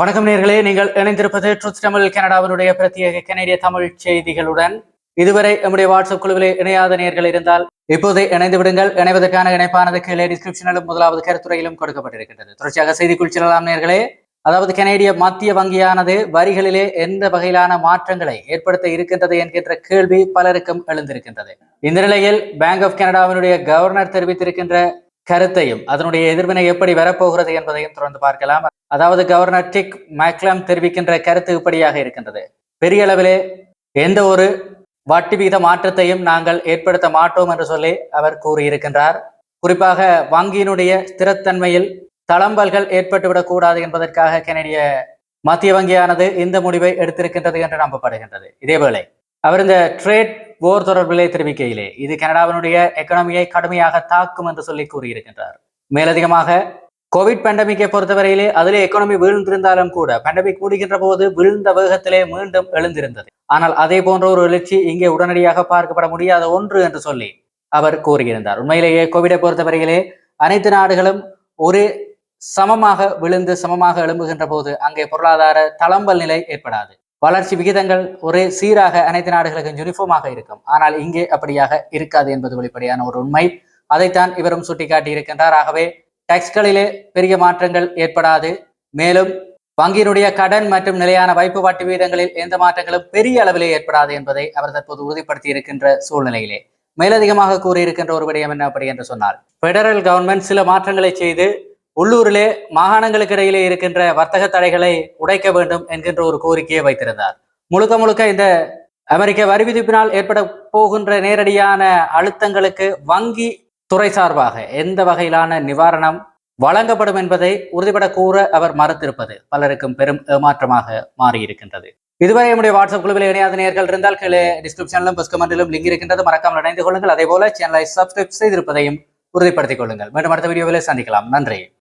வணக்கம் நேர்களே நீங்கள் இணைந்திருப்பது ட்ரூத் தமிழ் கனடாவினுடைய பிரத்யேக கனடிய தமிழ் செய்திகளுடன். இதுவரை நம்முடைய வாட்ஸ்அப் குழுவிலே இணையாத நேர்கள் இருந்தால் இப்போதே இணைந்து விடுங்கள். இணைவதற்கான இணைப்பானது கீழே டிஸ்கிரிப்ஷனிலும் முதலாவது கருத்துறையிலும் கொடுக்கப்பட்டிருக்கின்றது. தொடர்ச்சியாக செய்திக்குள் செல்லலாம் நேர்களே. அதாவது கனேடிய மத்திய வங்கியானது வரிகளிலே எந்த வகையிலான மாற்றங்களை ஏற்படுத்த இருக்கின்றது என்கின்ற கேள்வி பலருக்கும் எழுந்திருக்கின்றது. இந்த நிலையில் பேங்க் ஆஃப் கனடாவினுடைய கவர்னர் தெரிவித்திருக்கின்ற கருத்தையும் அதனுடைய எதிர்வினை எப்படி வரப்போகிறது என்பதையும் தொடர்ந்து பார்க்கலாம். அதாவது கவர்னர் டிக் மேக்லாம் தெரிவிக்கின்ற கருத்து இப்படியாக இருக்கின்றது. பெரிய அளவிலே எந்த ஒரு வட்டி விகித மாற்றத்தையும் நாங்கள் ஏற்படுத்த மாட்டோம் என்று சொல்லி அவர் கூறியிருக்கின்றார். குறிப்பாக வங்கியினுடைய ஸ்திரத்தன்மையில் தளம்பல்கள் ஏற்பட்டுவிடக்கூடாது என்பதற்காக கனடிய மத்திய வங்கியானது இந்த முடிவை எடுத்திருக்கின்றது என்று நம்பப்படுகின்றது. இதேவேளை அவர் இந்த ட்ரேட் போர் தொடர்பிலே தெரிவிக்கையிலே இது கனடாவினுடைய எக்கனமியை கடுமையாக தாக்கும் என்று சொல்லி கூறியிருக்கின்றார். மேலதிகமாக கோவிட் பேண்டமிக்கை பொறுத்தவரையிலே அதிலே எக்கனாமி வீழ்ந்திருந்தாலும் கூட பேண்டமிக் முடிகின்ற போது வீழ்ந்த வேகத்திலே மீண்டும் எழுந்திருந்தது. ஆனால் அதே போன்ற ஒரு எழுச்சி இங்கே உடனடியாக பார்க்கப்பட முடியாத ஒன்று என்று சொல்லி அவர் கூறியிருந்தார். உண்மையிலேயே கோவிடை பொறுத்தவரையிலே அனைத்து நாடுகளும் ஒரு சமமாக விழுந்து சமமாக எழும்புகின்ற போது அங்கே பொருளாதார தளம்பல் நிலை ஏற்படாது. வளர்ச்சி விகிதங்கள் ஒரே சீராக அனைத்து நாடுகளுக்கும் யூனிஃபார்மாக இருக்கும். ஆனால் இங்கே அப்படியாக இருக்காது என்பது வெளிப்படையான ஒரு உண்மை. அதைத்தான் இவரும் சுட்டிக்காட்டி இருக்கின்றார் ஆகவே டேக்ஸ்களிலே பெரிய மாற்றங்கள் ஏற்படாது. மேலும் வங்கியினுடைய கடன் மற்றும் நிலையான வைப்பு வட்டி வீதங்களில் எந்த மாற்றங்களும் பெரிய அளவிலே ஏற்படாது என்பதை அவர் தற்போது உறுதிப்படுத்தி இருக்கின்ற சூழ்நிலையிலே. மேலதிகமாக கூறியிருக்கின்ற ஒரு விடயம் என்ன அப்படி என்று சொன்னால் பெடரல் கவர்மெண்ட் சில மாற்றங்களை செய்து உள்ளூரிலே மாகாணங்களுக்கு இடையிலே இருக்கின்ற வர்த்தக தடைகளை உடைக்க வேண்டும் என்கின்ற ஒரு கோரிக்கையை வைத்திருந்தார். முழுக்க முழுக்க இந்த அமெரிக்க வரி விதிப்பினால் ஏற்பட போகின்ற நேரடியான அழுத்தங்களுக்கு வங்கி துறை சார்பாக எந்த வகையிலான நிவாரணம் வழங்கப்படும் என்பதை உறுதிபட கூற அவர் மறுத்திருப்பது பலருக்கும் பெரும் ஏமாற்றமாக மாறியிருக்கின்றது. இதுவரை நம்முடைய வாட்ஸ்அப் குழுவில் இணையாத நேர்கள் இருந்தால் கீழே டிஸ்கிரிப்ஷனிலும் பஸ் கமெண்டிலும் லிங்க் இருக்கின்றது. மறக்காமல் இணைந்து கொள்ளுங்கள். அதே போல சேனலை சப்ஸ்கிரைப் செய்திருப்பதையும் உறுதிப்படுத்திக் கொள்ளுங்கள். மீண்டும் அடுத்த வீடியோவில் சந்திக்கலாம். நன்றி.